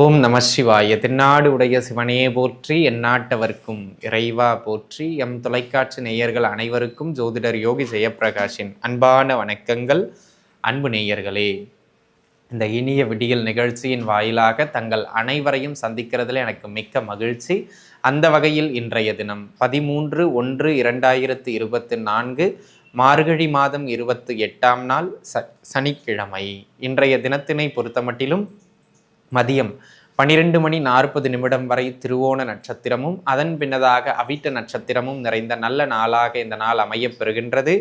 ஓம் நம சிவாய. தென்னாடு உடைய சிவனையே போற்றி எந்நாட்டவர்க்கும் இறைவா போற்றி. எம் தொலைக்காட்சி நேயர்கள் அனைவருக்கும் ஜோதிடர் யோகி ஜெயப்பிரகாஷின் அன்பான வணக்கங்கள். அன்பு நேயர்களே இந்த இனிய விடியல் நிகழ்ச்சியின் வாயிலாக தங்கள் அனைவரையும் சந்திக்கிறதுல எனக்கு மிக்க மகிழ்ச்சி. அந்த வகையில் இன்றைய தினம் பதிமூன்று ஒன்று இரண்டாயிரத்து இருபத்தி நான்கு மார்கழி மாதம் இருபத்தி எட்டாம் நாள் ச சனிக்கிழமை. இன்றைய தினத்தினை பொறுத்தமட்டிலும் மதியம் பனிரெண்டு மணி நாற்பது நிமிடம் வரை திருவோண நட்சத்திரமும் அதன் பின்னதாக அவிட்ட நட்சத்திரமும் நிறைந்த நல்ல நாளாக இந்த நாள் அமையப் பெறுகின்றது.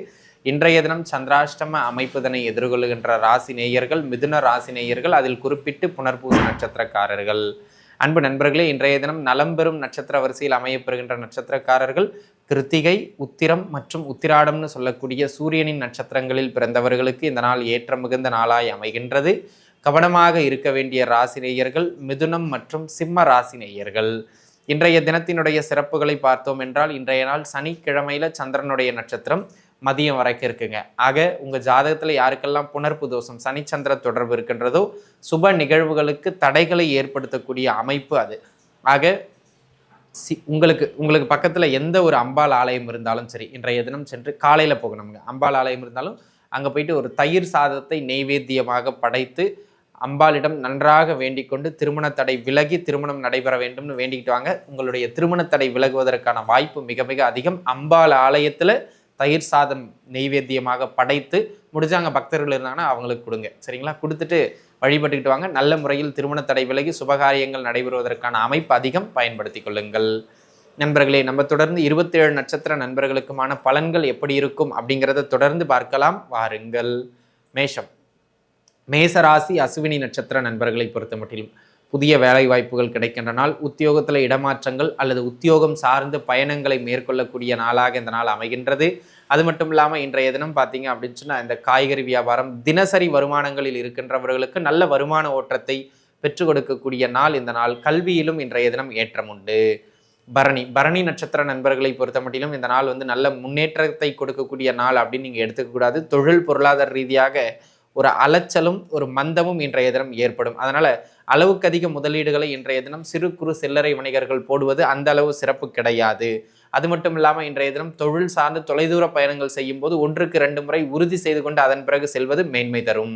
இன்றைய தினம் சந்திராஷ்டம அமைப்புதனை எதிர்கொள்கின்ற ராசி நேயர்கள் மிதுன ராசி நேயர்கள் அதில் குறிப்பிட்டு புனர்பூச நட்சத்திரக்காரர்கள். அன்பு நண்பர்களே இன்றைய தினம் நலம் பெறும் நட்சத்திர வரிசையில் அமையப்பெறுகின்ற நட்சத்திரக்காரர்கள் கிருத்திகை உத்திரம் மற்றும் உத்திராடம்னு சொல்லக்கூடிய சூரியனின் நட்சத்திரங்களில் பிறந்தவர்களுக்கு இந்த நாள் ஏற்ற மிகுந்த நாளாய் அமைகின்றது. கவனமாக இருக்க வேண்டிய ராசினேயர்கள் மிதுனம் மற்றும் சிம்ம ராசினேயர்கள் இன்றைய தினத்தினுடைய சிறப்புகளை பார்த்தோம் என்றால் இன்றைய நாள் சனிக்கிழமையில சந்திரனுடைய நட்சத்திரம் மதியம் வரைக்கும் இருக்குங்க. ஆக உங்க ஜாதகத்துல யாருக்கெல்லாம் புணர்ப்பு தோஷம் சனிச்சந்திர தொடர்பு இருக்கின்றதோ சுப நிகழ்வுகளுக்கு தடைகளை ஏற்படுத்தக்கூடிய அமைப்பு அது. ஆக சி உங்களுக்கு உங்களுக்கு பக்கத்துல எந்த ஒரு அம்பாள் ஆலயம் இருந்தாலும் சரி இன்றைய தினம் சென்று காலையில போகணுங்க அம்பாள் ஆலயம் இருந்தாலும் அங்க போயிட்டு ஒரு தயிர் சாதத்தை நெய்வேத்தியமாக படைத்து அம்பாளிடம் நன்றாக வேண்டிக் கொண்டு திருமண தடை விலகி திருமணம் நடைபெற வேண்டும்னு வேண்டிக்கிட்டு வாங்க. உங்களுடைய திருமண தடை விலகுவதற்கான வாய்ப்பு மிக மிக அதிகம். அம்பாள் ஆலயத்தில் தயிர் சாதம் நெய்வேத்தியமாக படைத்து முடிஞ்சாங்க பக்தர்கள் இருந்தாங்கன்னா அவங்களுக்கு கொடுங்க. சரிங்களா? கொடுத்துட்டு வழிபட்டுக்கிட்டு வாங்க. நல்ல முறையில் திருமண தடை விலகி சுபகாரியங்கள் நடைபெறுவதற்கான அமைப்பு அதிகம். பயன்படுத்தி கொள்ளுங்கள். நண்பர்களே நம்ம தொடர்ந்து இருபத்தேழு நட்சத்திர நண்பர்களுக்குமான பலன்கள் எப்படி இருக்கும் அப்படிங்கிறத தொடர்ந்து பார்க்கலாம். வாருங்கள். மேஷம். மேசராசி அசுவினி நட்சத்திர நண்பர்களை பொறுத்த மட்டிலும் புதிய வேலை வாய்ப்புகள் கிடைக்கின்ற நாள் உத்தியோகத்தில் இடமாற்றங்கள் அல்லது உத்தியோகம் சார்ந்து பயணங்களை மேற்கொள்ளக்கூடிய நாளாக இந்த நாள் அமைகின்றது. அது மட்டும் இல்லாமல் இன்றைய தினம் பார்த்தீங்க அப்படின்னு சொன்னால் இந்த காய்கறி வியாபாரம் தினசரி வருமானங்களில் இருக்கின்றவர்களுக்கு நல்ல வருமான ஓட்டத்தை பெற்றுக் கொடுக்கக்கூடிய நாள் இந்த நாள். கல்வியிலும் இன்றைய தினம் ஏற்றம் உண்டு. பரணி பரணி நட்சத்திர நண்பர்களை பொறுத்த மட்டிலும் இந்த நாள் வந்து நல்ல முன்னேற்றத்தை கொடுக்கக்கூடிய நாள் அப்படின்னு நீங்கள் எடுத்துக்கக்கூடாது தொழில் பொருளாதார ரீதியாக ஒரு அலைச்சலும் ஒரு மந்தமும் இன்றைய தினம் ஏற்படும். அதனால அளவுக்கு அதிக முதலீடுகளை இன்றைய தினம் சிறு குறு சில்லறை வணிகர்கள் போடுவது அந்த அளவு சிறப்பு கிடையாது. அது மட்டும் இல்லாமல் இன்றைய தினம் தொழில் சார்ந்து தொலைதூர பயணங்கள் செய்யும் போது ஒன்றுக்கு ரெண்டு முறை உறுதி செய்து கொண்டு அதன் பிறகு செல்வது மேன்மை தரும்.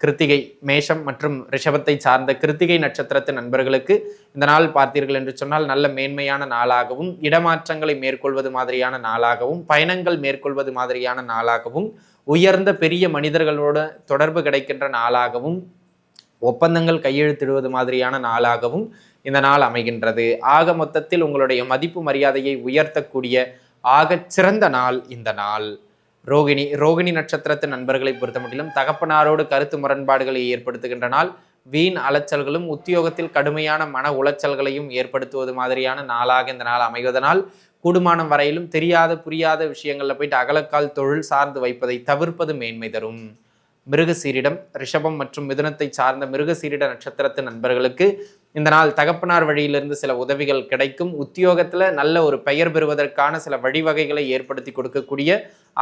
கிருத்திகை மேஷம் மற்றும் ரிஷபத்தை சார்ந்த கிருத்திகை நட்சத்திரத்து நண்பர்களுக்கு இந்த நாள் பார்த்தீர்கள் என்று சொன்னால் நல்ல மேன்மையான நாளாகவும் இடமாற்றங்களை மேற்கொள்வது மாதிரியான நாளாகவும் பயணங்கள் மேற்கொள்வது மாதிரியான நாளாகவும் உயர்ந்த பெரிய மனிதர்களோட தொடர்பு கிடைக்கின்ற நாளாகவும் ஒப்பந்தங்கள் கையெழுத்திடுவது மாதிரியான நாளாகவும் இந்த நாள் அமைகின்றது. ஆக மொத்தத்தில் உங்களுடைய மதிப்பு மரியாதையை உயர்த்தக்கூடிய ஆகச் சிறந்த நாள் இந்த நாள். ரோகிணி ரோகிணி நட்சத்திரத்து நண்பர்களை பொறுத்த மட்டிலும் தகப்பனாரோடு கருத்து முரண்பாடுகளை ஏற்படுத்துகின்ற நாள் வீண் அலைச்சல்களும் உத்தியோகத்தில் கடுமையான மன உளைச்சல்களையும் ஏற்படுத்துவது மாதிரியான நாளாக இந்த நாள் அமைவதனால் கூடுமானம் வரையிலும் தெரியாத புரியாத விஷயங்களில் போயிட்டு அகலக்கால் தொழில் சார்ந்து வைப்பதை தவிர்ப்பது மேன்மை தரும். மிருகசீரிடம் ரிஷபம் மற்றும் மிதுனத்தை சார்ந்த மிருகசீரிட நட்சத்திரத்து நண்பர்களுக்கு இந்த நாள் தகப்பனார் வழியிலிருந்து சில உதவிகள் கிடைக்கும். உத்தியோகத்தில் நல்ல ஒரு பெயர் பெறுவதற்கான சில வழிவகைகளை ஏற்படுத்தி கொடுக்கக்கூடிய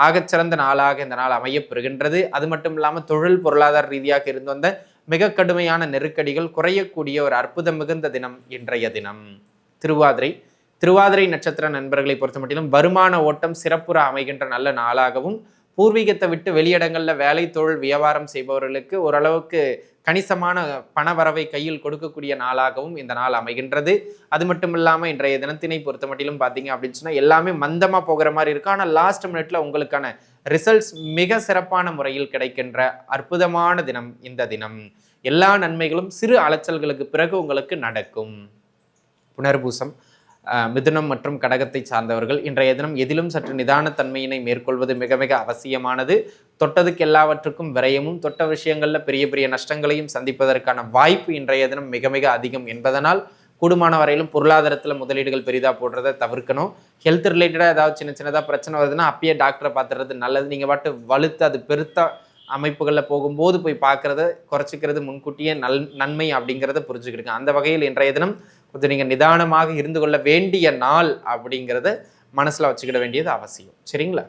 ஆகச்சிறந்த நாளாக இந்த நாள் அமையப்பெறுகின்றது. அது மட்டும் இல்லாமல் தொழில் பொருளாதார ரீதியாக இருந்து வந்த மிக கடுமையான நெருக்கடிகள் குறையக்கூடிய ஒரு அற்புதம் மிகுந்த தினம் இன்றைய தினம். திருவாதிரை திருவாதிரை நட்சத்திர நண்பர்களை பொறுத்த மட்டிலும் வருமான ஓட்டம் சிறப்புற அமைகின்ற நல்ல நாளாகவும் பூர்வீகத்தை விட்டு வெளியிடங்களில் வேலை தொழில் வியாபாரம் செய்பவர்களுக்கு ஓரளவுக்கு கணிசமான பணவரவை கையில் கொடுக்கக்கூடிய நாளாகவும் இந்த நாள் அமைகின்றது. அது மட்டும் இல்லாமல் இன்றைய தினத்தினை பொறுத்த மட்டிலும் பார்த்தீங்க அப்படின்னு சொன்னால் எல்லாமே மந்தமாக போகிற மாதிரி இருக்கும் ஆனால் லாஸ்ட் மினிட்ல உங்களுக்கான ரிசல்ட்ஸ் மிக சிறப்பான முறையில் கிடைக்கின்ற அற்புதமான தினம் இந்த தினம். எல்லா நன்மைகளும் சிறு அலைச்சல்களுக்கு பிறகு உங்களுக்கு நடக்கும். புனர்பூசம். மிதுனம் மற்றும் கடகத்தை சார்ந்தவர்கள். இன்றைய தினம் எதிலும் சற்று நிதானத்தன்மையினை மேற்கொள்வது மிக மிக அவசியமானது. தொட்டதுக்கு எல்லாவற்றுக்கும் விரயமும் தொட்ட விஷயங்களில் பெரிய பெரிய நஷ்டங்களையும் சந்திப்பதற்கான வாய்ப்பு இன்றைய தினம் மிக மிக அதிகம் என்பதனால் கூடுமான வரையிலும் பொருளாதாரத்தில் முதலீடுகள் பெரிதாக போடுறதை தவிர்க்கணும். ஹெல்த் ரிலேட்டடாக ஏதாவது சின்ன சின்னதாக பிரச்சனை வருதுன்னா அப்பயே டாக்டரை பார்த்துறது நல்லது. நீங்கள் பாட்டு வலுத்து அது பெருத்த அமைப்புகளில் போகும்போது போய் பார்க்குறத குறைச்சிக்கிறது முன்கூட்டியே நல் நன்மை அப்படிங்கிறத புரிஞ்சுக்கிடுங்க. அந்த வகையில் இன்றைய தினம் கொஞ்சம் நீங்கள் நிதானமாக இருந்து கொள்ள வேண்டிய நாள் அப்படிங்கிறத மனசில் வச்சுக்கிட வேண்டியது அவசியம். சரிங்களா?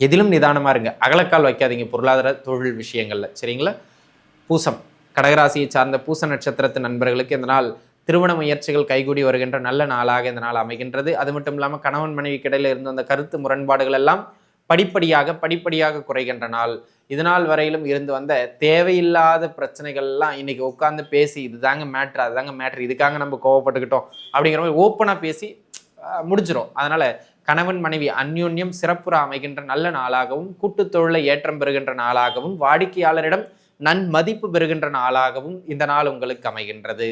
எதிலும் நிதானமாக இருங்க. அகலக்கால் வைக்காதீங்க பொருளாதார தொழில் விஷயங்களில். சரிங்களா? பூசம். கடகராசியை சார்ந்த பூச நட்சத்திரத்து நண்பர்களுக்கு இந்த நாள் திருமண முயற்சிகள் கைகூடி வருகின்ற நல்ல நாளாக இந்த நாள் அமைகின்றது. அது மட்டும் இல்லாமல் கணவன் மனைவி கிடையில இருந்து அந்த கருத்து முரண்பாடுகள் எல்லாம் படிப்படியாக படிப்படியாக குறைகின்ற நாள். இதனால் வரையிலும் இருந்து வந்த தேவையில்லாத பிரச்சனைகள்லாம் இன்னைக்கு உட்காந்து பேசி இதுதாங்க மேட்ரு அதுதாங்க மேட்ரு இதுக்காக நம்ம கோவப்பட்டுக்கிட்டோம். அப்படிங்கிற மாதிரி ஓப்பனாக பேசி முடிஞ்சிடும் அதனால கணவன் மனைவி அந்யோன்யம் சிறப்புற அமைகின்ற நல்ல நாளாகவும் கூட்டுத் தொழிலை ஏற்றம் பெறுகின்ற நாளாகவும் வாடிக்கையாளரிடம் நன்மதிப்பு பெறுகின்ற நாளாகவும் இந்த நாள் உங்களுக்கு அமைகின்றது.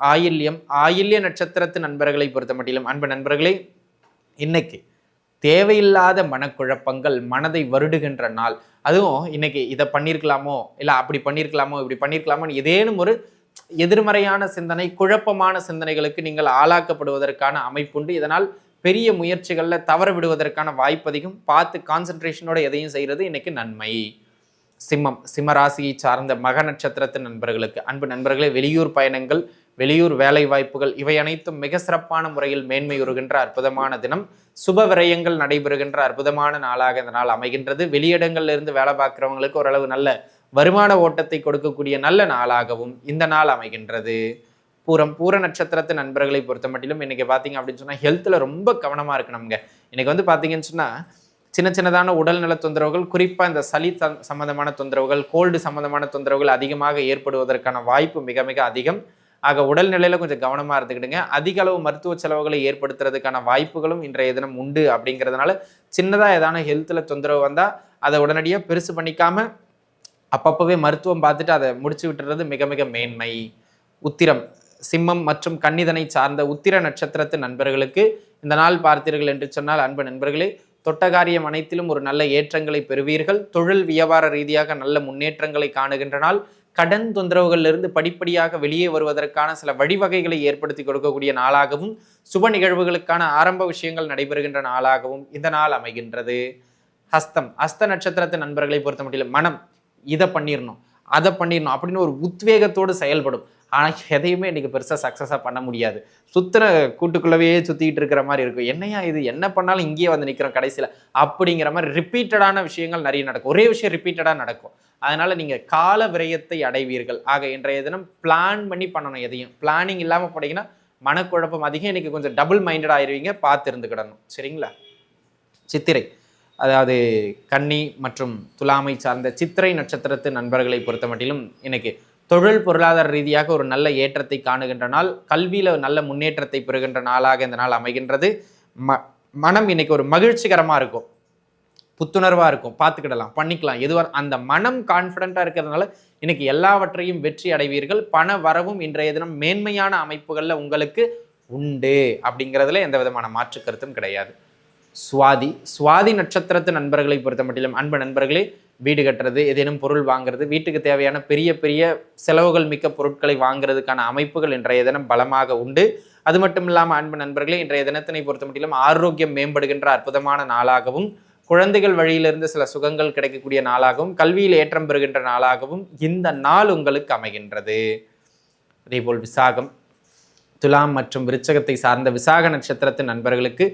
ஆயில்யம் ஆயில்ய நட்சத்திரத்து நண்பர்களை பொறுத்த மட்டிலும் அன்பு நண்பர்களே இன்னைக்கு தேவையில்லாத மனக்குழப்பங்கள் மனதை வருடுகின்ற நாள். அதுவும் இன்னைக்கு இதை பண்ணியிருக்கலாமோ இல்லை அப்படி பண்ணியிருக்கலாமோ இப்படி பண்ணியிருக்கலாமோன்னு ஏதேனும் ஒரு எதிர்மறையான சிந்தனை குழப்பமான சிந்தனைகளுக்கு நீங்கள் ஆளாக்கப்படுவதற்கான அமைப்புண்டு. இதனால் பெரிய முயற்சிகளில் தவற விடுவதற்கான வாய்ப்பதையும் பார்த்து கான்சென்ட்ரேஷனோட எதையும் செய்கிறது இன்னைக்கு நன்மை. சிம்மம் சிம்ம ராசியை சார்ந்த மக நட்சத்திரத்தின் நண்பர்களுக்கு. அன்பு நண்பர்களே வெளியூர் பயணங்கள் வெளியூர் வேலை வாய்ப்புகள் இவை அனைத்தும் மிக சிறப்பான முறையில் மேன்மையுறுகின்ற அற்புதமான தினம். சுப விரயங்கள் நடைபெறுகின்ற அற்புதமான நாளாக இந்த நாள் அமைகின்றது. வெளியிடங்கள்ல இருந்து வேலை பார்க்குறவங்களுக்கு ஓரளவு நல்ல வருமான ஓட்டத்தை கொடுக்கக்கூடிய நல்ல நாளாகவும் இந்த நாள் அமைகின்றது. பூரம் பூர நட்சத்திரத்து நண்பர்களை பொறுத்த மட்டிலும் இன்னைக்கு பார்த்தீங்க அப்படின்னு சொன்னால் ஹெல்த்தில் ரொம்ப கவனமாக இருக்கணுங்க இன்னைக்கு வந்து பார்த்தீங்கன்னு சொன்னால் சின்ன சின்னதான உடல்நல தொந்தரவுகள் குறிப்பாக இந்த சளி த சம்பந்தமான தொந்தரவுகள் கோல்டு சம்பந்தமான தொந்தரவுகள் அதிகமாக ஏற்படுவதற்கான வாய்ப்பு மிக மிக அதிகம். ஆக உடல்நிலையில கொஞ்சம் கவனமா இருந்துக்கிடுங்க. அதிக அளவு மருத்துவ செலவுகளை ஏற்படுத்துறதுக்கான வாய்ப்புகளும் இன்றைய தினம் உண்டு அப்படிங்கிறதுனால சின்னதா ஏதான ஹெல்த்ல தொந்தரவு வந்தா அதை உடனடியா பெருசு பண்ணிக்காம அப்பப்பவே மருத்துவம் பார்த்துட்டு அதை முடிச்சு விட்டுறது மிக மிக மேன்மை. உத்திரம். சிம்மம் மற்றும் கன்னிதனை சார்ந்த உத்திர நட்சத்திரத்து நண்பர்களுக்கு இந்த நாள் பார்த்தீர்கள் என்று சொன்னால் அன்பு நண்பர்களே தொட்டகாரியம் அனைத்திலும் ஒரு நல்ல ஏற்றங்களை பெறுவீர்கள். தொழில் வியாபார ரீதியாக நல்ல முன்னேற்றங்களை காணுகின்ற நாள். கடன் தொந்தரவுகளிலிருந்து படிப்படியாக வெளியே வருவதற்கான சில வழிவகைகளை ஏற்படுத்தி கொடுக்கக்கூடிய நாளாகவும் சுப நிகழ்வுகளுக்கான ஆரம்ப விஷயங்கள் நடைபெறுகின்ற நாளாகவும் இந்த நாள் அமைகின்றது. ஹஸ்தம் ஹஸ்த நட்சத்திரத்து நண்பர்களை பொறுத்த முடியல மனம் இதை பண்ணிடணும் அதை பண்ணிடணும் அப்படின்னு ஒரு உத்வேகத்தோடு செயல்படும். ஆனால் எதையுமே இன்னைக்கு பெருசாக சக்ஸஸாக பண்ண முடியாது. சுத்தின கூட்டுக்குள்ளவே சுற்றிக்கிட்டு இருக்கிற மாதிரி இருக்கும். என்னையா இது? என்ன பண்ணாலும் இங்கேயே வந்து நிற்கிறோம் கடைசியில். அப்படிங்கிற மாதிரி ரிப்பீட்டடான விஷயங்கள் நிறைய நடக்கும். ஒரே விஷயம் ரிப்பீட்டடாக நடக்கும். அதனால் நீங்கள் கால விரயத்தை அடைவீர்கள். ஆக இன்றைய தினம் பிளான் பண்ணி பண்ணணும் எதையும். பிளானிங் இல்லாமல் போனீங்கன்னா மனக்குழப்பம் அதிகம். இன்னைக்கு கொஞ்சம் டபுள் மைண்டட் ஆயிடுவீங்க பார்த்து இருந்துக்கிடணும் சரிங்களா? சித்திரை அதாவது கன்னி மற்றும் துலாமை சார்ந்த சித்திரை நட்சத்திரத்து நண்பர்களை பொறுத்த மட்டிலும் இன்னைக்கு தொழில் பொருளாதார ரீதியாக ஒரு நல்ல ஏற்றத்தை காணுகின்ற நாள் கல்வியில் நல்ல முன்னேற்றத்தை பெறுகின்ற நாளாக இந்த நாள் அமைகின்றது. ம மனம் இன்னைக்கு ஒரு மகிழ்ச்சிகரமாக இருக்கும். புத்துணர்வாக இருக்கும். பார்த்துக்கிடலாம் பண்ணிக்கலாம். எதுவாக அந்த மனம் கான்ஃபிடண்ட்டாக இருக்கிறதுனால இன்னைக்கு எல்லாவற்றையும் வெற்றி அடைவீர்கள். பண வரவும் இன்றைய தினம் மேன்மையான அமைப்புகளில் உங்களுக்கு உண்டு அப்படிங்கிறதுல எந்த விதமான மாற்று கருத்தும் கிடையாது. சுவாதி சுவாதி நட்சத்திரத்து நண்பர்களை பொறுத்த மட்டிலும் அன்பு நண்பர்களே வீடு கட்டுறது ஏதேனும் பொருள் வாங்குறது வீட்டுக்கு தேவையான பெரிய பெரிய செலவுகள் மிக்க பொருட்களை வாங்குறதுக்கான அமைப்புகள் இன்றைய தினம் பலமாக உண்டு. அது மட்டும் இல்லாமல் அன்பு நண்பர்களே இன்றைய தினத்தினை பொறுத்த மட்டிலும் ஆரோக்கியம் மேம்படுகின்ற அற்புதமான நாளாகவும் குழந்தைகள் வழியிலிருந்து சில சுகங்கள் கிடைக்கக்கூடிய நாளாகவும் கல்வியில் ஏற்றம் பெறுகின்ற நாளாகவும் இந்த நாள் உங்களுக்கு அமைகின்றது. அதேபோல் விசாகம் துலாம் மற்றும் விருச்சகத்தை சார்ந்த விசாக நட்சத்திரத்தின் நண்பர்களுக்கு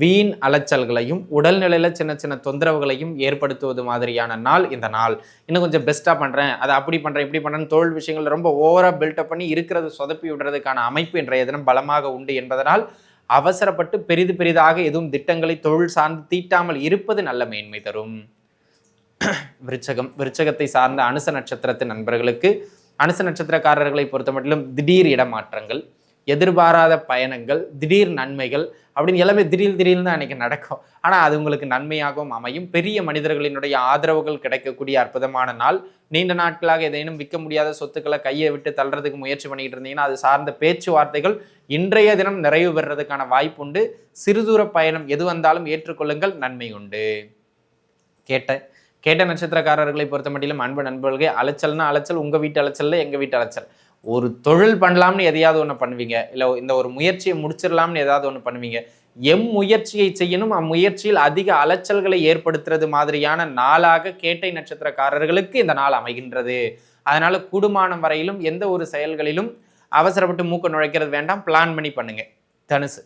வீண் அலைச்சல்களையும் உடல்நிலையில் சின்ன சின்ன தொந்தரவுகளையும் ஏற்படுத்துவது மாதிரியான நாள் இந்த நாள். இன்னும் கொஞ்சம் பெஸ்ட்டாக பண்ணுறேன் அதை அப்படி பண்ணுறேன் இப்படி பண்ணுறேன் தொழில் விஷயங்கள் ரொம்ப ஓவராக பில்டப் பண்ணி இருக்கிறது சொதப்பி விடுறதுக்கான அமைப்பு இன்றைய தினம் பலமாக உண்டு என்பதனால் அவசரப்பட்டு பெரிது பெரிதாக எதுவும் திட்டங்களை தொழில் சார்ந்து தீட்டாமல் இருப்பது நல்ல மேன்மை தரும். விருச்சகம் விருச்சகத்தை சார்ந்த அனுச நட்சத்திரத்தின் நண்பர்களுக்கு அனுச நட்சத்திரக்காரர்களை பொறுத்தமட்டிலும் திடீர் இடமாற்றங்கள். எதிர்பாராத பயணங்கள் திடீர் நன்மைகள் அப்படின்னு எல்லாமே திடீர் திடீர்னு தான் அன்னைக்கு நடக்கும். ஆனால் அது உங்களுக்கு நன்மையாகவும் அமையும். பெரிய மனிதர்களினுடைய ஆதரவுகள் கிடைக்கக்கூடிய அற்புதமான நாள். நீண்ட நாட்களாக ஏதேனும் விற்க முடியாத சொத்துக்களை கையை விட்டு தள்ளுறதுக்கு முயற்சி பண்ணிக்கிட்டு இருந்தீங்கன்னா அது சார்ந்த பேச்சுவார்த்தைகள் இன்றைய தினம் நிறைவு பெறுறதுக்கான வாய்ப்பு உண்டு. சிறுதூர பயணம் எது வந்தாலும் ஏற்றுக்கொள்ளுங்கள். நன்மை உண்டு. கேட்ட கேட்ட நட்சத்திரக்காரர்களை பொறுத்த மட்டிலும் அன்பு நண்பர்களே அலைச்சல்னா அலைச்சல் உங்கள் வீட்டு அலைச்சல்ல எங்கள் வீட்டு அலைச்சல். ஒரு தொழில் பண்ணலாம்னு எதையாவது ஒன்று பண்ணுவீங்க? இல்லை இந்த ஒரு முயற்சியை முடிச்சிடலாம்னு ஏதாவது ஒன்று பண்ணுவீங்க? எம் முயற்சியை செய்யணும் அம்முயற்சியில் அதிக அலைச்சல்களை ஏற்படுத்துறது மாதிரியான நாளாக கேட்டை நட்சத்திரக்காரர்களுக்கு இந்த நாள் அமைகின்றது. அதனால கூடுமானம் வரையிலும் எந்த ஒரு செயல்களிலும் அவசரப்பட்டு மூக்க நுழைக்கிறது வேண்டாம். பிளான் பண்ணி பண்ணுங்க. தனுசு.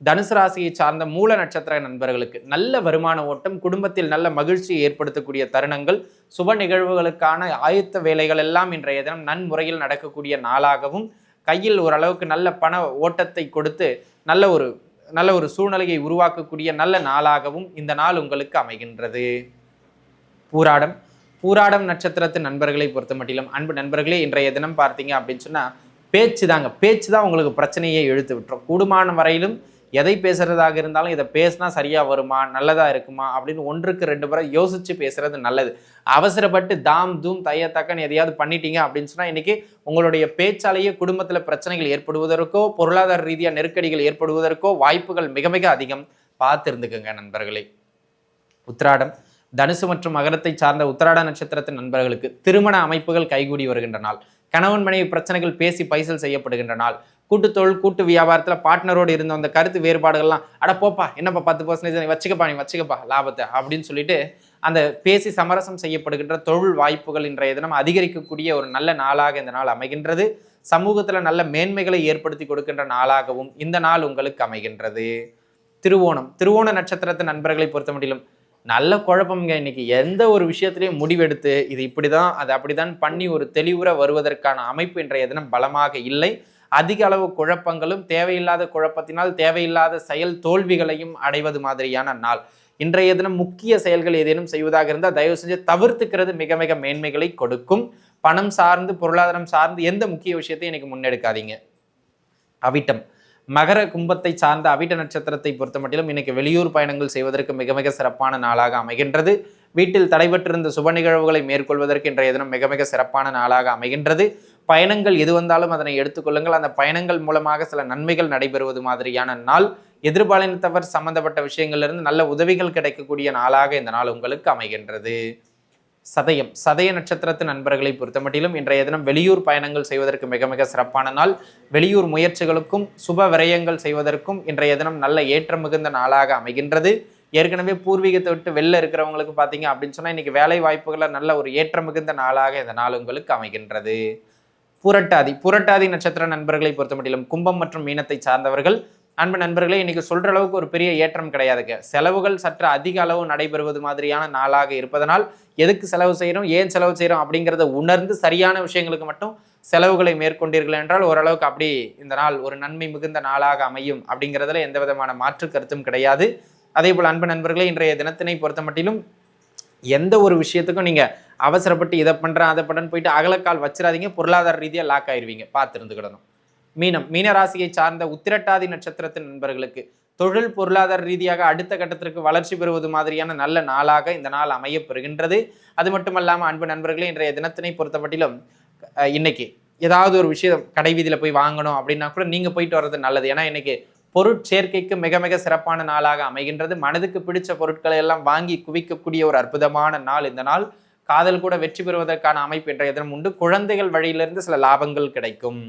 தனுசு ராசியை சார்ந்த மூல நட்சத்திர நண்பர்களுக்கு நல்ல வருமான ஓட்டம் குடும்பத்தில் நல்ல மகிழ்ச்சியை ஏற்படுத்தக்கூடிய தருணங்கள் சுப நிகழ்வுகளுக்கான ஆயுத்த வேலைகள் எல்லாம் இன்றைய தினம் நன்முறையில் நடக்கக்கூடிய நாளாகவும் கையில் ஓரளவுக்கு நல்ல பண ஓட்டத்தை கொடுத்து நல்ல ஒரு நல்ல ஒரு சூழ்நிலையை உருவாக்கக்கூடிய நல்ல நாளாகவும் இந்த நாள் உங்களுக்கு அமைகின்றது. பூராடம் பூராடம் நட்சத்திரத்து நண்பர்களை பொறுத்த மட்டிலும் அன்பு நண்பர்களே இன்றைய தினம் பார்த்தீங்க அப்படின்னு சொன்னால் பேச்சு தாங்க பேச்சு தான் உங்களுக்கு பிரச்சனையை இழுத்து விட்டுரும். கூடுமான வரையிலும் எதை பேசுறதாக இருந்தாலும் இதை பேசினா சரியா வருமா? நல்லதா இருக்குமா? அப்படின்னு ஒன்றுக்கு ரெண்டு முறை யோசிச்சு பேசுறது நல்லது. அவசரப்பட்டு தாம் தூம் தைய தக்கன்னு எதையாவது பண்ணிட்டீங்க அப்படின்னு சொன்னா இன்னைக்கு உங்களுடைய பேச்சாலேயே குடும்பத்துல பிரச்சனைகள் ஏற்படுவதற்கோ பொருளாதார ரீதியா நெருக்கடிகள் ஏற்படுவதற்கோ வாய்ப்புகள் மிக மிக அதிகம். பார்த்துருந்துக்குங்க நண்பர்களே. உத்ராடம் தனுசு மற்றும் மகரத்தை சார்ந்த உத்திராட நட்சத்திரத்தின் நண்பர்களுக்கு திருமண அமைப்புகள் கைகூடி வருகின்ற நாள். கணவன் மனைவி பிரச்சனைகள் பேசி பைசல் செய்யப்படுகின்ற நாள். கூட்டு தொழில் கூட்டு வியாபாரத்தில் பார்ட்னரோடு இருந்த அந்த கருத்து வேறுபாடுகள்லாம் அட போப்பா என்னப்பா பத்து பர்சன்டேஜ் வச்சுக்கப்பா நீ வச்சுக்கப்பா லாபத்தை அப்படின்னு சொல்லிட்டு அந்த பேசி சமரசம் செய்யப்படுகின்ற தொழில் வாய்ப்புகள் இன்றைய தினம் அதிகரிக்கக்கூடிய ஒரு நல்ல நாளாக இந்த நாள் அமைகின்றது. சமூகத்தில் நல்ல மேன்மைகளை ஏற்படுத்தி கொடுக்கின்ற நாளாகவும் இந்த நாள் உங்களுக்கு அமைகின்றது. திருவோணம் திருவோண நட்சத்திரத்து நண்பர்களை பொறுத்த முடியலும் நல்ல குழப்பம்ங்க. இன்னைக்கு எந்த ஒரு விஷயத்திலையும் முடிவெடுத்து இது இப்படி தான் அது அப்படிதான் பண்ணி ஒரு தெளிவுற வருவதற்கான அமைப்பு இன்றைய தினம் பலமாக இல்லை. அதிக அளவு குழப்பங்களும் தேவையில்லாத குழப்பத்தினால் தேவையில்லாத செயல் தோல்விகளையும் அடைவது மாதிரியான நாள். இன்றைய தினம் முக்கிய செயல்கள் ஏதேனும் செய்வதாக இருந்தால் தயவு செஞ்சு தவிர்த்துக்கிறது மிக மிக மேன்மைகளை கொடுக்கும். பணம் சார்ந்து பொருளாதாரம் சார்ந்து எந்த முக்கிய விஷயத்தையும் எனக்கு முன்னெடுக்காதீங்க. அவிட்டம். மகர கும்பத்தை சார்ந்த அவிட்ட நட்சத்திரத்தை பொறுத்த மட்டிலும் இன்னைக்கு வெளியூர் பயணங்கள் செய்வதற்கு மிக மிக சிறப்பான நாளாக அமைகின்றது. வீட்டில் தடைபட்டிருந்த சுப நிகழ்வுகளை மேற்கொள்வதற்கு இன்றைய தினம் மிக மிக சிறப்பான நாளாக அமைகின்றது. பயணங்கள் எது வந்தாலும் அதனை எடுத்துக்கொள்ளுங்கள். அந்த பயணங்கள் மூலமாக சில நன்மைகள் நடைபெறுவது மாதிரியான நாள். எதிர்பாலினத்தவர் சம்பந்தப்பட்ட விஷயங்களிலிருந்து நல்ல உதவிகள் கிடைக்கக்கூடிய நாளாக இந்த நாள் உங்களுக்கு அமைகின்றது. சதயம். சதய நட்சத்திரத்து நண்பர்களை பொறுத்தமட்டிலும் இன்றைய தினம் வெளியூர் பயணங்கள் செய்வதற்கு மிக மிக சிறப்பான நாள். வெளியூர் முயற்சிகளுக்கும் சுப விரயங்கள் செய்வதற்கும் இன்றைய தினம் நல்ல ஏற்றம் மிகுந்த நாளாக அமைகின்றது. ஏற்கனவே பூர்வீகத்தை விட்டு வெளில இருக்கிறவங்களுக்கு பார்த்தீங்க அப்படின்னு சொன்னால் இன்னைக்கு வேலை வாய்ப்புகளை நல்ல ஒரு ஏற்றம் மிகுந்த நாளாக இந்த நாள் உங்களுக்கு அமைகின்றது. புரட்டாதி புரட்டாதி நட்சத்திர நண்பர்களை பொறுத்தமட்டிலும் கும்பம் மற்றும் மீனத்தை சார்ந்தவர்கள். அன்பு நண்பர்களே இன்னைக்கு சொல்ற அளவுக்கு ஒரு பெரிய ஏற்றம் கிடையாதுங்க. செலவுகள் சற்று அதிக அளவு நடைபெறுவது மாதிரியான நாளாக இருப்பதனால் எதுக்கு செலவு செய்கிறோம் ஏன் செலவு செய்கிறோம் அப்படிங்கிறத உணர்ந்து சரியான விஷயங்களுக்கு மட்டும் செலவுகளை மேற்கொண்டீர்கள் என்றால் ஓரளவுக்கு அப்படி இந்த நாள் ஒரு நன்மை மிகுந்த நாளாக அமையும் அப்படிங்கிறதுல எந்த விதமான மாற்று கருத்தும் கிடையாது. அதே போல் அன்பு நண்பர்களே இன்றைய தினத்தினை பொறுத்த மட்டிலும் எந்த ஒரு விஷயத்துக்கும் நீங்கள் அவசரப்பட்டு இதை பண்ணுறேன் அதை பண்ணுறேன்னு போயிட்டு அகலக்கால் வச்சிடாதீங்க பொருளாதார ரீதியாக லாக் ஆயிருவீங்க பார்த்து இருந்துக்கிடணும் மீனம் மீனராசியை சார்ந்த உத்திரட்டாதி நட்சத்திரத்தின் நண்பர்களுக்கு தொழில் பொருளாதார ரீதியாக அடுத்த கட்டத்திற்கு வளர்ச்சி பெறுவது மாதிரியான நல்ல நாளாக இந்த நாள் அமையப்பெறுகின்றது. அது மட்டுமல்லாமல் அன்பு நண்பர்களே இன்றைய தினத்தினை பொறுத்தமட்டிலும் இன்னைக்கு ஏதாவது ஒரு விஷயம் கடை வீதியில் போய் வாங்கணும் அப்படின்னா கூட நீங்கள் போயிட்டு வர்றது நல்லது. ஏன்னா இன்னைக்கு பொருட்சேர்க்கைக்கு மிக மிக சிறப்பான நாளாக அமைகின்றது. மனதுக்கு பிடிச்ச பொருட்களை எல்லாம் வாங்கி குவிக்கக்கூடிய ஒரு அற்புதமான நாள் இந்த நாள். காதல் கூட வெற்றி பெறுவதற்கான அமைப்பு என்ற தினம் உண்டு. குழந்தைகள் வழியிலிருந்து சில லாபங்கள் கிடைக்கும்.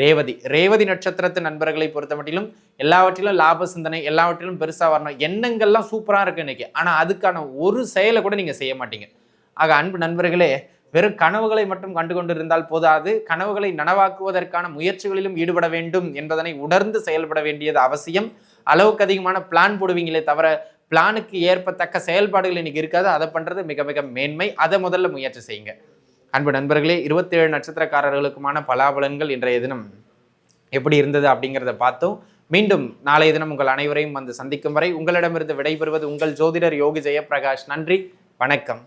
ரேவதி ரேவதி நட்சத்திரத்து நண்பர்களை பொறுத்த மட்டிலும் எல்லாவற்றிலும் லாப சிந்தனை எல்லாவற்றிலும் பெருசாக வரணும். எண்ணங்கள்லாம் சூப்பராக இருக்கு இன்னைக்கு. ஆனால் அதுக்கான ஒரு செயலை கூட நீங்கள் செய்ய மாட்டீங்க. ஆக அன்பு நண்பர்களே வெறும் கனவுகளை மட்டும் கண்டு கொண்டிருந்தால் போதாது. கனவுகளை நனவாக்குவதற்கான முயற்சிகளிலும் ஈடுபட வேண்டும் என்பதனை உணர்ந்து செயல்பட வேண்டியது அவசியம். அளவுக்கு அதிகமான பிளான் போடுவீங்களே தவிர பிளானுக்கு ஏற்பத்தக்க செயல்பாடுகள் இன்னைக்கு இருக்காது. அதை பண்ணுறது மிக மிக மேன்மை. அதை முதல்ல முயற்சி செய்யுங்க. அன்பு நண்பர்களே இருபத்தேழு நட்சத்திரக்காரர்களுக்குமான பலாபலன்கள் இன்றைய தினம் எப்படி இருந்தது அப்படிங்கிறத பார்த்தோம். மீண்டும் நாளைய தினம் உங்கள் அனைவரையும் வந்து சந்திக்கும் வரை உங்களிடமிருந்து விடைபெறுவது உங்கள் ஜோதிடர் யோகி ஜெயபிரகாஷ் நன்றி வணக்கம்.